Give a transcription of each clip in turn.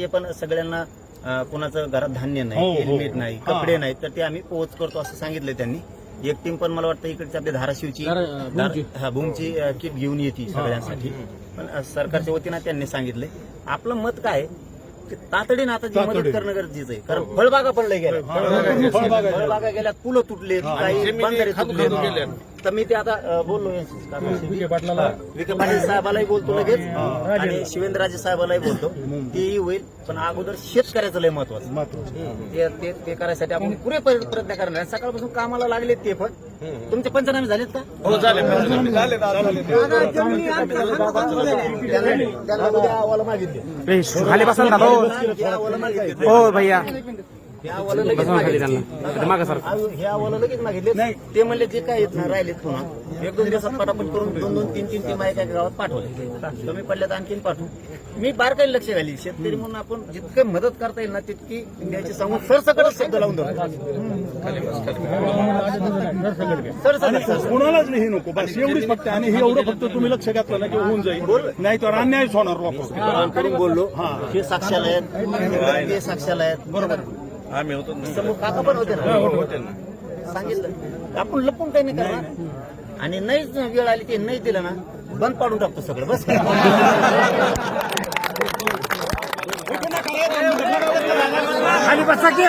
ते पण सगळ्यांना कोणाचं घरात धान्य हो, नाही हो. हेल्मेट नाही हा. कपडे नाही तर ते आम्ही पोहोच करतो असं सांगितलं त्यांनी. एक टीम पण मला वाटतं इकडची आपली धाराशिवची धार- हा भूमची किट घेऊन येते सगळ्यांसाठी. पण सरकारच्या वतीनं त्यांनी सांगितलंय. आपलं मत काय? तातडीनं आता जी मदत तातडीनं. करणं गरजेचं आहे. कारण फळबागा पण लय गेल्या. फळबागा गेल्या. फळबागा गेल्या. पुलं तुटले काही बंधारे तुटले तर मी ते आता अं, बोललो यांच्याशी. विखे पाटलाला. विखे पाटील साहेबालाही बोलतो लगेच. आणि शिवेंद्रराजे साहेबालाही बोलतो. तेही होईल पण अगोदर शेतकऱ्याचं लय महत्वाचं. ते ते ते करायसाठी आपण पुरे प्रय- प्रयत्न करणार. आहे. सकाळपासून कामाला लागलेत ते पण. तुमचे पंचनामे झालेत का? हो झाले. मागितले. खाली ना अहवाल मागितले. हो भैया. हे अहवाल लगेच मागितले हे अहवाल लगेच मागितले ते म्हणले जे काय येत ना राहिलेत पुन्हा. एक दोन दिवसात पटापट करून दोन दोन तीन तीन टीम एका गावात पाठवले कमी पडल्यात आणखीन पाठवू. मी बारकाई लक्ष घाली. शेतकरी म्हणून आपण जितकं मदत करता येईल ना तितकी द्यायची सांगून सरसकटच शब्द लावून धरू. सरसकट सरसकट. कोणालाच नाही हे नको. बस एवढीच फक्त. आणि हे एवढं फक्त तुम्ही लक्ष घातलं ना की होऊन जाईल. नाही तर अन्यायच होणार लोक बोललो. हे. साक्षाला आहेत. ते साक्षाला आहेत. बरोबर. आम्ही होतो ना. समोर काका पण होते ना? सांगितलं. आपण लपून काही नाही करणार. आणि नाहीच वेळ आली ते नाही दिलं ना बंद पाडून टाकतो सगळं बस. खाली बसा की.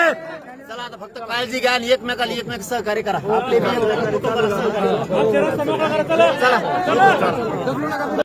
चला आता फक्त काळजी घ्या आणि एकमेकाला एकमेक सहकार्य करा. आपले बी सहकार्य करा. चला.